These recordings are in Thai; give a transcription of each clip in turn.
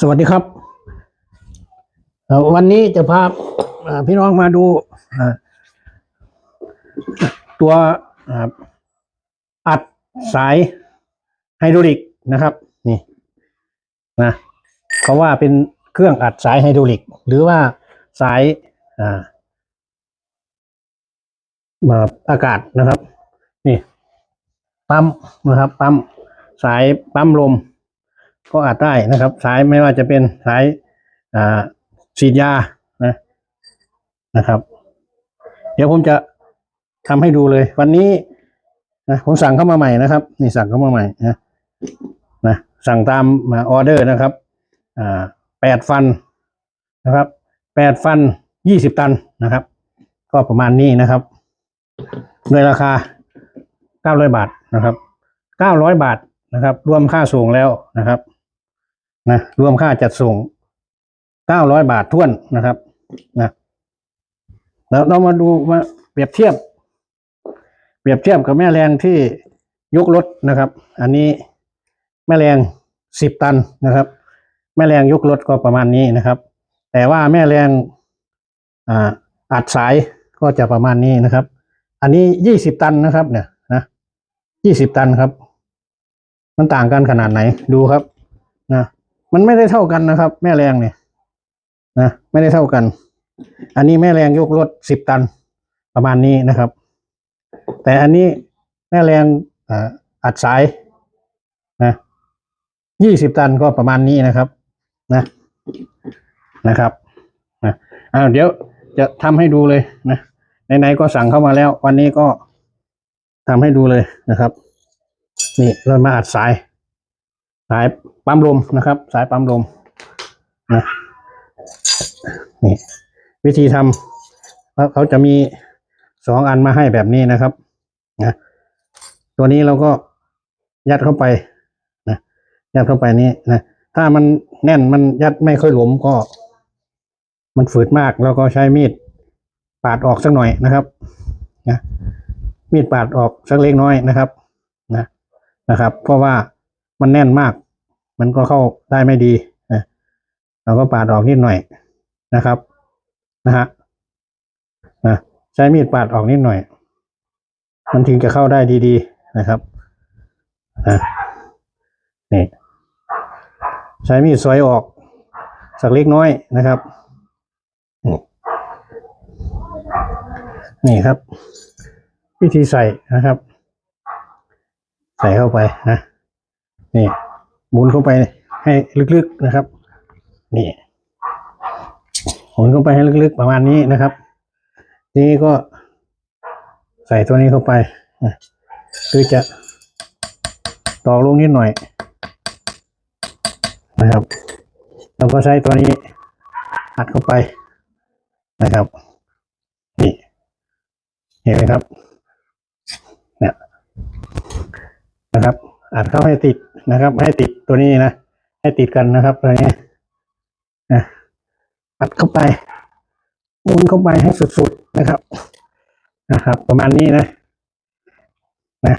สวัสดีครับ วันนี้จะพาพี่น้องมาดูตัวอัดสายไฮดรอลิกนะครับ นี่นะเขาว่าเป็นเครื่องอัดสายไฮดรอลิก หรือว่าสายอาแบบอากาศนะครับ นี่ปั๊มนะครับปั๊มสายปั๊มลม ก็อาจได้นะครับ สายไม่ว่าจะเป็นสายอ่าฉีดยานะนะครับ เดี๋ยวผมจะทำให้ดูเลย วันนี้นะผมสั่งเข้ามาใหม่นะครับ นี่สั่งเข้ามาใหม่นะนะสั่งตามมาออเดอร์นะครับอ่าแปดฟันนะครับแปดฟันยี่สิบตันนะครับ ก็ประมาณนี้นะครับในราคาเก้าร้อยบาทนะครับเก้าร้อยบาทนะครับ รวมค่าส่งแล้วนะครับ นะรวมค่าจัดส่งเก้าร้อยบาทท้วนนะครับนะแล้วเรามาดูมาเปรียบเทียบ เปรียบเทียบกับแม่แรงที่ยกรถนะครับ อันนี้แม่แรงสิบตันนะครับ แม่แรงยกรถก็ประมาณนี้นะครับ แต่ว่าแม่แรงอ่าอัดสายก็จะประมาณนี้นะครับ อันนี้ยี่สิบตันนะครับ เนี่ยนะยี่สิบตันครับ มันต่างกันขนาดไหนดูครับ มันไม่ได้เท่ากันนะครับ แม่แรงเนี่ยนะไม่ได้เท่ากัน อันนี้แม่แรงยกรถสิบตันประมาณนี้นะครับ แต่อันนี้แม่แรงอัดสายนะยี่สิบตันก็ประมาณนี้นะครับ นะนะครับนะอ้าวเดี๋ยวจะทำให้ดูเลยนะไหนๆก็สั่งเข้ามาแล้ว วันนี้ก็ทำให้ดูเลยนะครับ นี่เรามาอัดสาย สายปั๊มลมนะครับ สายปั๊มลมนะนี่วิธีทำแล้วเขาจะมีสองอันมาให้แบบนี้นะครับนะตัวนี้เราก็ยัดเข้าไปนะยัดเข้าไปนี้นะถ้ามันแน่นมันยัดไม่ค่อยหลวมก็ มันฝืดมากแล้วก็ใช้มีดปาดออกสักหน่อยนะครับนะมีดปาดออกสักเล็กน้อยนะครับ นะนะครับ เพราะว่า มันแน่นมาก มันก็เข้าได้ไม่ดีนะเราก็ปาดออกนิดหน่อยนะครับนะฮะนะใช้มีดปาดออกนิดหน่อย มันถึงจะเข้าได้ดี ๆนะครับนะนี่ใช้มีดซอยออก สักเล็กน้อยนะครับนี่ครับ วิธีใส่นะครับ ใส่เข้าไปนะ นี่หมุนเข้าไปให้ลึกๆนะครับ นี่หมุนเข้าไปให้ลึกๆประมาณนี้นะครับ นี้ก็ใส่ตัวนี้เข้าไปคือจะตอกลงนิดหน่อยนะครับแล้วก็ใช้ตัวนี้อัดเข้าไปนะครับนี่เห็นไหมครับเนี่ย อัดเข้าให้ติดนะครับ ให้ติดตัวนี้นะ ให้ติดกันนะครับตัวนี้นะอัดเข้าไปหมุนเข้าไปให้สุดๆนะครับ นะครับ ประมาณนี้นะ นะ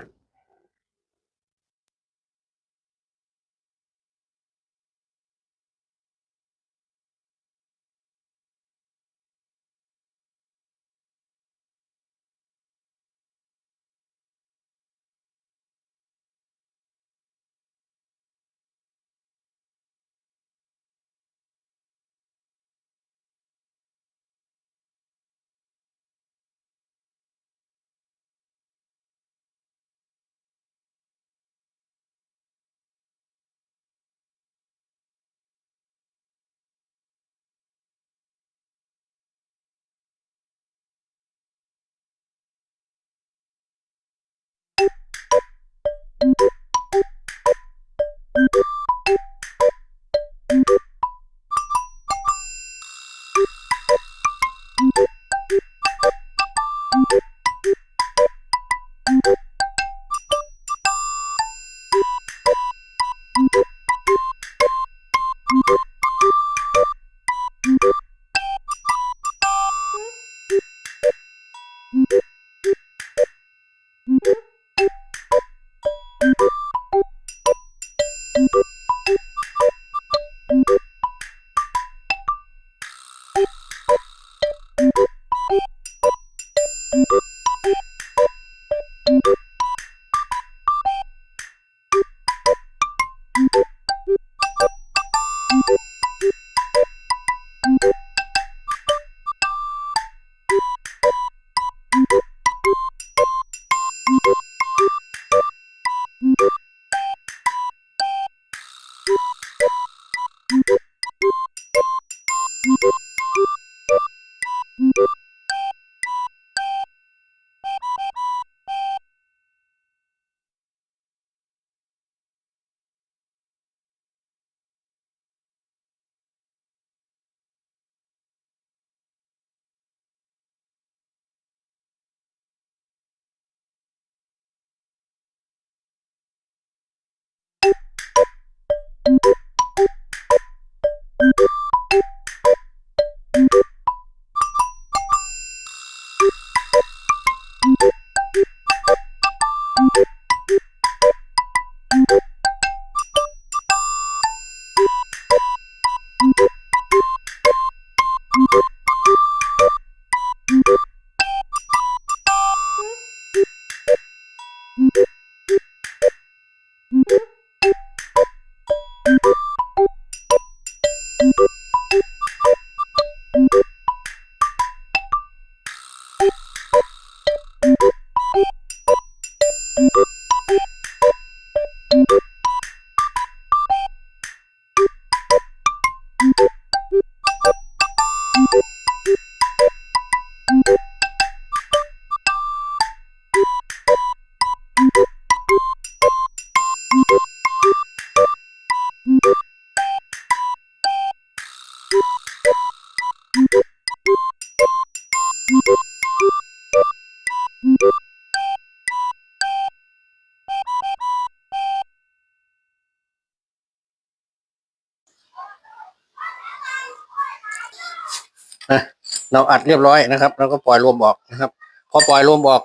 เราอัดเรียบร้อยนะครับเราก็ปล่อยลมออกนะครับ พอปล่อยลมออก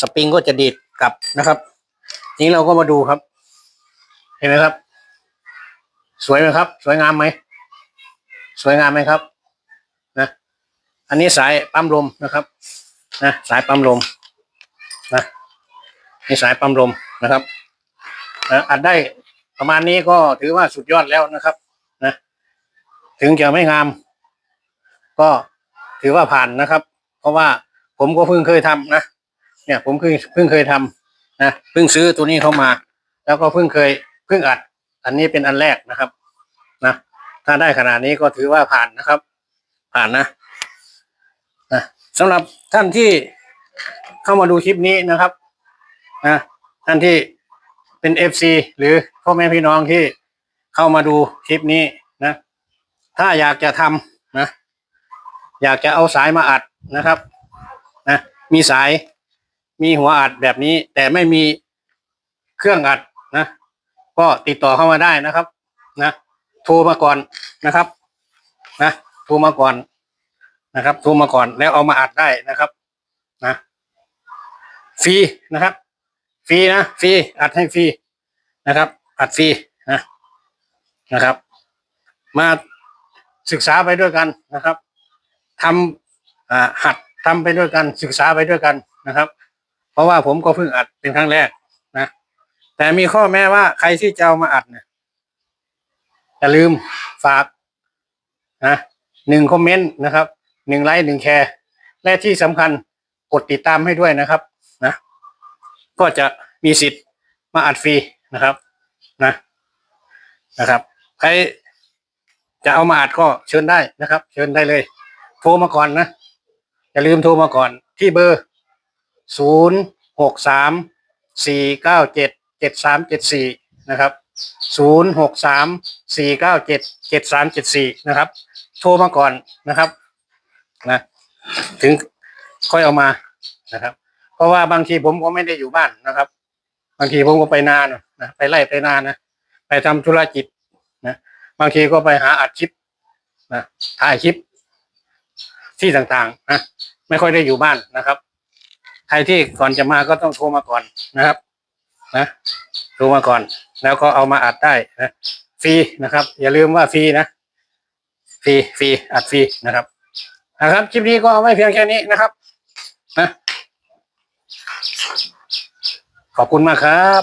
สปริงก็จะดีดกลับนะครับ นี้เราก็มาดูครับ เห็นไหมครับ สวยไหมครับ สวยงามไหมสวยงามไหมครับนะอันนี้สายปั๊มลมนะครับนะสายปั๊มลมนะนี่สายปั๊มลมนะครับนะอัดได้ประมาณนี้ก็ถือว่าสุดยอดแล้วนะครับนะถึงจะไม่งาม ก็ ถือว่าผ่านนะครับ เพราะว่าผมก็เพิ่งเคยทำนะเนี่ยผมเพิ่งเพิ่งเคยทำนะเพิ่งซื้อตัวนี้เข้ามา แล้วก็เพิ่งเคยเพิ่งอัด อันนี้เป็นอันแรกนะครับนะถ้าได้ขนาดนี้ก็ถือว่าผ่านนะครับ ผ่านนะนะสำหรับท่านที่เข้ามาดูคลิปนี้นะครับนะท่านที่เป็นเอฟซีหรือพ่อแม่พี่น้องที่เข้ามาดูคลิปนี้นะ ถ้าอยากจะทำนะ อยากจะเอาสายมาอัดนะครับนะมีสายมีหัวอัดแบบนี้ แต่ไม่มีเครื่องอัดนะ ก็ติดต่อเข้ามาได้นะครับ นะโทรมาก่อนนะครับ นะโทรมาก่อนนะครับโทรมาก่อนแล้วเอามาอัดได้นะครับนะฟรีนะครับฟรีนะฟรีอัดให้ฟรีนะครับ อัดฟรีนะนะครับ มาศึกษาไปด้วยกันนะครับ ทำอ่าหัดทำไปด้วยกันศึกษาไปด้วยกันนะครับ เพราะว่าผมก็เพิ่งอัดเป็นครั้งแรกนะ แต่มีข้อแม้ว่าใครที่จะเอามาอัดเนี่ยอย่าลืมฝากนะหนึ่งคอมเมนต์นะครับหนึ่งไลค์หนึ่งแชร์และที่สำคัญกดติดตามให้ด้วยนะครับนะก็จะมีสิทธิ์มาอัดฟรีนะครับนะนะครับใครจะเอามาอัดก็เชิญได้นะครับ เชิญได้เลย โทรมาก่อนนะ อย่าลืมโทรมาก่อน ที่เบอร์ศูนย์หกสามสี่เก้าเจ็ดเจ็ดสามเจ็ดสี่นะครับศูนย์หกสามสี่เก้าเจ็ดเจ็ดสามเจ็ดสี่นะครับ โทรมาก่อนนะครับนะถึงค่อยเอามานะครับ เพราะว่าบางทีผมก็ไม่ได้อยู่บ้านนะครับ บางทีผมก็ไปนานนะไปไล่ไปนานนะไปทำธุรกิจนะบางทีก็ไปหาอัดคลิปนะถ่ายคลิป ที่ต่างๆนะไม่ค่อยได้อยู่บ้านนะครับ ใครที่ก่อนจะมาก็ต้องโทรมาก่อนนะครับ นะโทรมาก่อน แล้วก็เอามาอัดได้นะฟรีนะครับ อย่าลืมว่าฟรีนะฟรีฟรีอัดฟรีนะครับนะครับคลิปนี้ก็เอาไว้เพียงแค่นี้นะครับนะขอบคุณมากครับ